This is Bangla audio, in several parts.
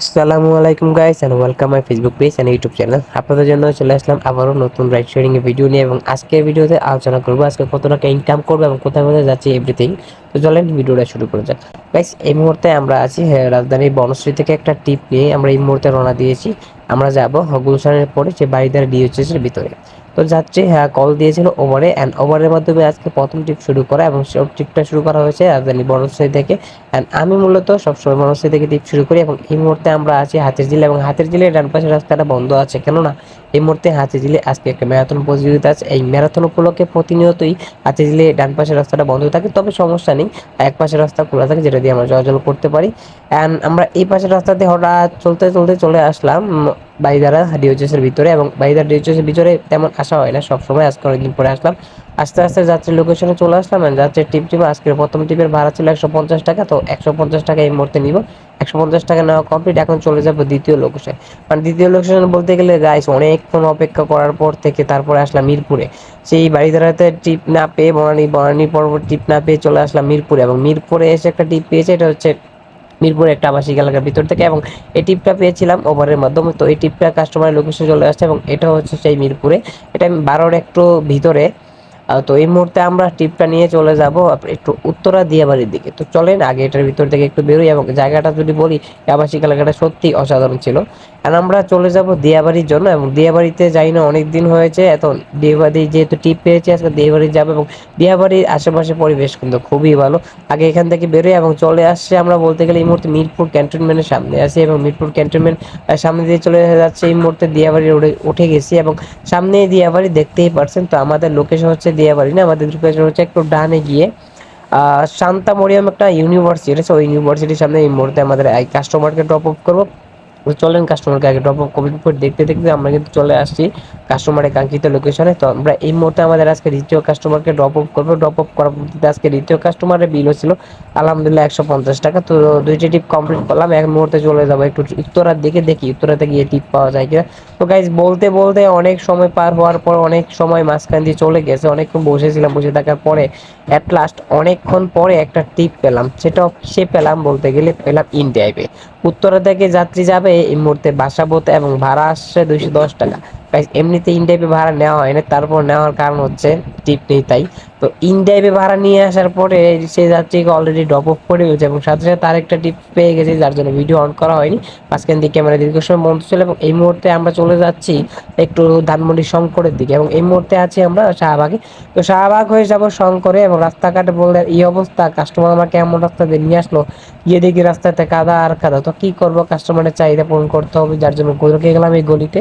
আসসালামু আলাইকুম guys and welcome my Facebook page and YouTube channel আপনাদের জন্য চলে আসলাম আবারও নতুন রাইড শেয়ারিং এর ভিডিও নিয়ে এবং আজকের ভিডিওতে আলোচনা করব আজকে কত টাকা ইনকাম করব এবং কোথায় কোথায় যাচ্ছে এভরিথিং তো চলেন ভিডিওটা শুরু করা যাক। গাইস এই মুহূর্তে আমরা আছি হ্যাঁ, রাজধানীর বনশ্রী থেকে একটা টিপ নিয়ে আমরা এই মুহূর্তে রওনা দিয়েছি। আমরা যাব গুলশানের পরে যে বাড়িদার এর ভিতরে। তো যাচ্ছে হ্যাঁ কল দিয়েছিল ওভারে অ্যান্ড ওভারের মাধ্যমে আজকে প্রথম ট্রিপ শুরু করা এবং সব ট্রিপটা শুরু করা হয়েছে রাজধানী বনশ্রী থেকে অ্যান্ড আমি মূলত সবসময় বনশ্রী থেকে ট্রিপ শুরু করি এবং এই মুহূর্তে আমরা আছি হাতের জিলে এবং হাতের জিলে ডান পাশের রাস্তাটা বন্ধ আছে কেননা এই মুহূর্তে হাতে জিলে আজকে একটা ম্যারাথন প্রতিযোগিতা আছে। এই ম্যারাথন উপলক্ষে প্রতিনিয়তই হাতে জিলে ডান পাশের রাস্তাটা বন্ধ থাকে, তবে সমস্যা নেই। এক পাশের রাস্তা খোলা থাকে, যেটা দিয়ে আমরা চলাচল করতে পারি। অ্যান্ড আমরা এই পাশের রাস্তাতে হঠাৎ চলতে চলতে চলে আসলাম বাইদারা ডিওচেসের ভিতরে এবং বাইদার ডিওচেসের ভিতরে তেমন আসা হয় না। সবসময় আজকে অনেকদিন পরে আসলাম। আস্তে আস্তে যাত্রীর লোকেশনে চলে আসলাম যাত্রীর টিপ টিপ আজকের প্রথম টিপের ভাড়া ছিল একশো পঞ্চাশ টাকা, তো একশো পঞ্চাশ টাকা এই মুহূর্তে নিব। একশো পঞ্চাশ টাকা নেওয়া কমপ্লিট এখন চলে যাব দ্বিতীয় লোকেশন মানে দ্বিতীয় লোকেশন বলতে গেলে গাইস অনেকক্ষণ অপেক্ষা করার পর থেকে তারপরে আসলাম মিরপুরে। সেই বাড়ি দাঁড়াতে টিপ না পেয়ে, বনানি বনানি পরবর্তী টিপ না পেয়ে চলে আসলাম মিরপুরে এবং মিরপুরে এসে একটা টিপ পেয়েছে, এটা হচ্ছে মিরপুর একটা আবাসিক এলাকার ভিতর থেকে এবং এই টিপটা পেয়েছিলাম ওভারের মাধ্যমে। তো এই টিপটা কাস্টমারের লোকেশন চলে আসছে এবং এটা হচ্ছে সেই মিরপুরে। এটা আমি বারোর একটু ভিতরে তো এই মুহূর্তে আমরা টিপটা নিয়ে চলে যাব একটু উত্তরা দিয়াবাড়ির দিকে। তো চলেন আগে এটার ভিতর থেকে একটু বেরোই এবং জায়গাটা যদি বলি, আবাসিক এলাকাটা সত্যি অসাধারণ ছিল। আর আমরা চলে যাব দিয়াবাড়ির জন্য এবং দিয়াবাড়িতে যাই না অনেক দিন হয়েছে। এত দিয়াবাড়ি যেহেতু টিপ পেয়েছি, আজকে দিয়াবাড়ি যাব এবং দিয়াবাড়ির আশেপাশে পরিবেশ কিন্তু খুবই ভালো। আগে এখান থেকে বেরোই এবং চলে আসছে আমরা বলতে গেলে এই মুহূর্তে মিরপুর ক্যান্টনমেন্টের সামনে আছি এবং মিরপুর ক্যান্টনমেন্ট সামনে দিয়ে চলে যাচ্ছে। এই মুহূর্তে দিয়াবাড়ি উঠে উঠে গেছি এবং সামনে দিয়াবাড়ি দেখতেই পারছেন। তো আমাদের লোকেশন হচ্ছে দিয়াবাড়ি না, আমাদের লোকেশন হচ্ছে একটু ডানে গিয়ে। শান্তা মরিয়াম একটা ইউনিভার্সিটি ওই ইউনিভার্সিটির সামনে এই মুহূর্তে আমাদের এই কাস্টমারকে ড্রপ অফ করব। চলেন কাস্টমারকে আগে ড্রপ কমপ্লিট করে দেখতে দেখতে আমরা কিন্তু চলে আসছি কাস্টমারের কাঙ্ক্ষিত লোকেশনে তো আমরা এই মুহূর্তে আমাদের আজকে দ্বিতীয় কাস্টমারকে ড্রপ অফ করব। ড্রপ অফ করার পদ্ধতিতে আজকে দ্বিতীয় কাস্টমারের বিল হচ্ছিল আলহামদুলিল্লাহ একশো পঞ্চাশ টাকা। তো দুইটি টিপ কমপ্লিট করলাম। এক মুহূর্তে চলে যাব একটু উত্তরার দিকে দেখি, উত্তরাতে গিয়ে টিপ পাওয়া যায় কিনা। তো গাইজ বলতে বলতে অনেক সময় পার হওয়ার পর অনেক সময় মাঝখান দিয়ে চলে গেছে। অনেকক্ষণ বসেছিলাম, বসে থাকার পরে অ্যাট লাস্ট অনেকক্ষণ পরে একটা টিপ পেলাম। সেটাও সে পেলাম বলতে গেলে পেলাম ইন্ডিয়ায়। উত্তরা থেকে যাত্রী যাবে এই মুহূর্তে এবং ভাড়া আসছে দুইশো দশ টাকা। এমনিতে ইনডাইভে ভাড়া নেওয়া হয় না, তারপর নেওয়ার কারণ হচ্ছে টিপ নেই তাই। তো ইনডাইভে ভাড়া নিয়ে আসার পরে সে যাত্রীকে অলরেডি ড্রপ অফ করে গেছে এবং সাথে সাথে তার একটা টিপ পেয়ে গেছে যার জন্য ভিডিও অন করা হয়নি। মাঝখান দিয়ে ক্যামেরা দীর্ঘ সময় বন্ধ ছিল এবং এই মুহূর্তে আমরা চলে যাচ্ছি একটু ধানমন্ডি শঙ্করের দিকে এবং এই মুহূর্তে আছি আমরা শাহবাগে। তো শাহবাগ হয়ে যাব শঙ্করে এবং রাস্তাঘাটে বললে এই অবস্থা কাস্টমার আমাকে এমন রাস্তা দিয়ে নিয়ে আসলো? গিয়ে দেখি রাস্তাতে কাদা আর কাদা। তো কি করব? কাস্টমারের চাহিদা পূরণ করতে হবে, যার জন্য ঢুকে গেলাম এই গলিতে।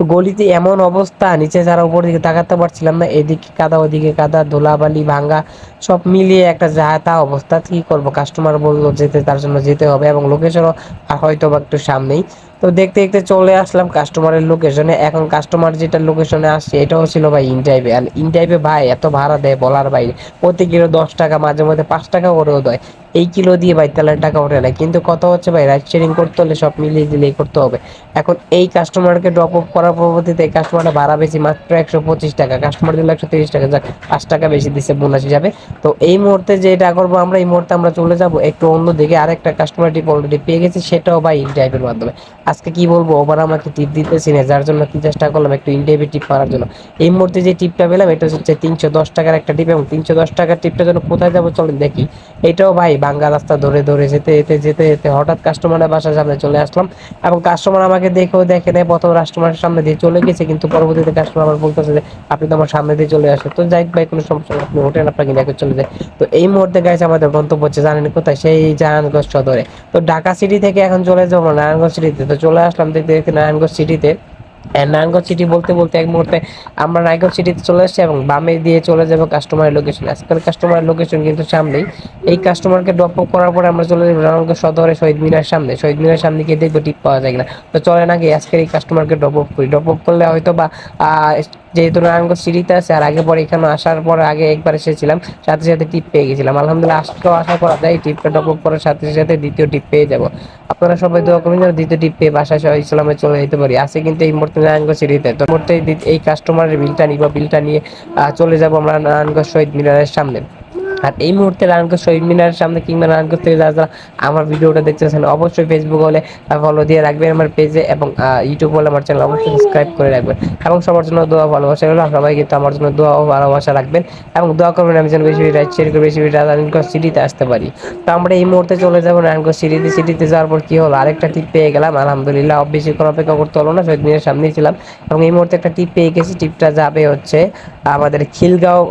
তো গলিতে এমন অবস্থা, নিচে যারা উপর দিকে তাকাতে পারছিলাম না, এদিকে কাদা, ওদিকে কাদা, ধুলাবালি, ভাঙ্গা, সব মিলিয়ে একটা যাতা অবস্থা। কি করব? কাস্টমার বলল যেতে, তার জন্য যেতে হবে এবং লোকেশনও আর হয়তো বা একটু সামনেই। তো দেখতে দেখতে চলে আসলাম কাস্টমারের লোকেশনে এখন কাস্টমার যেটা লোকেশনে আসছে, এটাও ছিল ভাই ইনটাইপে আর ইনটাইপে ভাই এত ভাড়া দেয় বলার বাইরে। প্রতি কিলো দশ টাকা, মাঝে মধ্যে পাঁচ টাকা করেও দেয়। এই কিলো দিয়ে ভাই তেলের টাকা ওঠে না। কিন্তু কথা হচ্ছে ভাই রাইড শেয়ারিং করতে হলে সব মিলিয়ে দিলেই করতে হবে। এখন এই কাস্টমারকে ড্রপ অফ করার পরবর্তীতে কাস্টমারটা ভাড়া বেশি, মাত্র একশো পঁচিশ টাকা। কাস্টমার দিলে একশো তিরিশ টাকা, যাক, পাঁচ টাকা বেশি দিচ্ছে বোনাস হিসাবে তো এই মুহূর্তে যেটা করব আমরা, এই মুহূর্তে আমরা চলে যাব একটু অন্যদিকে। আরেকটা কাস্টমার টিপ অলরেডি পেয়ে গেছি, সেটাও ভাই ইনটাইপের মাধ্যমে। আজকে কি বলব ওবার আমাকে টিপ দিতেছি না, যার জন্য কি চেষ্টা করলাম একটু ইনটাইপে টিপ করার জন্য। এই মুহূর্তে যে টিপটা পেলাম, এটা হচ্ছে তিনশো দশ টাকার একটা টিপ এবং তিনশো দশ টাকার টিপটা যেন কোথায় যাব চলেন দেখি। এটাও ভাই বাঙ্গা রাস্তা ধরে ধরে যেতে যেতে যেতে যেতে হঠাৎ কাস্টমারের বাসার সামনে চলে আসলাম। এবং কাস্টমার আমাকে দেখেও দেখে নেয়, প্রথম কাস্টমারের সামনে দিয়ে চলে গেছে, কিন্তু পরবর্তীতে কাস্টমার আমার বলতেছে যে, আপনি তো আমার সামনে দিয়ে চলে আসে তো যাই ভাই, কোনো সমস্যা নেই, আপনি হোটেল আপনাকে দেখে চলে যায়। তো এই মুহূর্তে গাইছে আমাদের গন্তব্য হচ্ছে জানেন কোথায়? সেই জাহানগঞ্জ সদরে। তো ঢাকা সিটি থেকে এখন চলে যাব, নারায়ণগঞ্জ সিটিতে তো। চলে আসলাম, দেখতে দেখতে নারায়ণগঞ্জ সিটিতে নারায়ণগঞ্জ সিটি বলতে বলতে এক মুহূর্তে আমরা নারায়ণগঞ্জ সিটিতে চলে আসছি এবং বামে দিয়ে চলে যাব কাস্টমারের লোকেশন আজকাল কাস্টমারের লোকেশন কিন্তু সামনেই। এই কাস্টমারকে ড্রপ আপ করার পরে আমরা চলে যাব নারায়ণগঞ্জ সদরে শহীদ মিনার সামনে। শহীদ মিনার সামনে গিয়ে দেখব টিপ পাওয়া যায় না তো চলে না গিয়ে আজকের এই কাস্টমারকে ড্রপ আপ করি। ড্রপ আপ করলে হয়তো বা যেহেতু নারায়ণগঞ্জ সিটিতে আছে, আর আগে পরে এখানে আসার পর আগে একবার এসেছিলাম, সাথে সাথে টিপ পেয়ে গেছিলাম। আলহামদুলিল্লাহ, আজকেও আশা করা যায় টিপটা ডপ করার সাথে সাথে দ্বিতীয় টিপ পেয়ে যাব। আপনারা সবাই দোয়া করবেন যেন দ্বিতীয় টিপ পেয়ে বাসায় সবাই ইসলামে চলে যেতে পারি। আছে কিন্তু এই মুহূর্তে নারায়ণগঞ্জ সিটিতে তো মুহূর্তে এই কাস্টমারের বিলটা নিব বিলটা নিয়ে চলে যাব আমরা নারায়ণগঞ্জ শহীদ মিনারের সামনে। আর এই মুহূর্তে রানগঞ্জ শহীদ মিনারের সামনে কিংবা রানগঞ্জ থেকে যারা যারা আমার ভিডিওটা দেখতেছেন, অবশ্যই ফেসবুক হলে ফলো দিয়ে রাখবেন আমার পেজে এবং ইউটিউব হলে আমার চ্যানেল অবশ্যই সাবস্ক্রাইব করে রাখবেন। এবং সবার জন্য দোয়া ভালোবাসা হলো সবাই কিন্তু আমার জন্য দোয়া ও ভালোবাসা রাখবেন। এবং দোয়া করবেন আমি যেন বেশি রাইট শেয়ার করে, বেশি রানগঞ্জ সিটিতে আসতে পারি। তো আমরা এই মুহূর্তে চলে যাব রানগঞ্জ সিটিতে সিটিতে যাওয়ার পর কি হলো? আরেকটা টিপ পেয়ে গেলাম। আলহামদুলিল্লাহ বেশিক্ষণ অপেক্ষা করতে হলো না, শহীদ মিনারের সামনেই ছিলাম। এবং এই মুহূর্তে একটা টিপ পেয়ে গেছি। টিপটা যাবে হচ্ছে আমাদের খিলগাঁও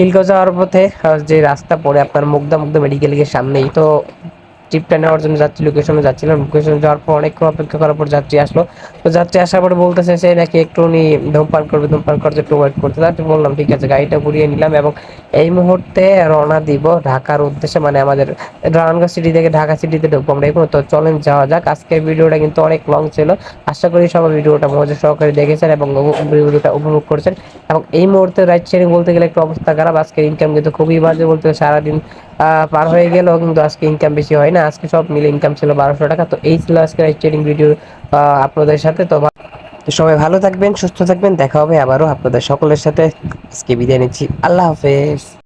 খিলগাঁও যাওয়ার পথে যে রাস্তা পড়ে আপনার মুগদা মেডিকেল গিয়ে সামনেই। তো টিপটা নেওয়ার জন্য যাচ্ছি লোকেশনে যাচ্ছিলাম। লোকেশনে যাওয়ার পর অনেকক্ষণ অপেক্ষা করার পর যাত্রী আসলো। তো যাত্রী আসার পরে বলতেছে সে নাকি একটু উনি ধূমপান করবে, ধূমপান করতে একটু ওয়েট করতে তারপর বললাম, ঠিক আছে, গাড়িটা ঘুরিয়ে নিলাম এবং এই মুহূর্তে রওনা দিব ঢাকার উদ্দেশ্যে মানে আমাদের রানানগঞ্জ সিটি থেকে ঢাকা সিটিতে ঢুকবো আমরা এখন। তো চলেন যাওয়া যাক। আজকের ভিডিওটা কিন্তু অনেক লং ছিল। আশা করি সবাই ভিডিওটা মজা সহকারে দেখেছেন এবং ভিডিওটা উপভোগ করছেন। এবং এই মুহূর্তে রাইড শেয়ারিং বলতে গেলে একটু অবস্থা খারাপ। আজকের ইনকাম কিন্তু খুবই বাজে বলতে সারাদিন পার হয়ে গেলেও কিন্তু আজকে ইনকাম বেশি হয় না। আজকে সব মিলে ইনকাম ছিল বারোশো টাকা। তো এই ছিল আজকে রাইড শেয়ারিং ভিডিও আপনাদের সাথে তো সবাই ভালো থাকবেন, সুস্থ থাকবেন। দেখা হবে আবারও আপনাদের সকলের সাথে। আজকে বিদায় নিচ্ছি। আল্লাহ হাফেজ।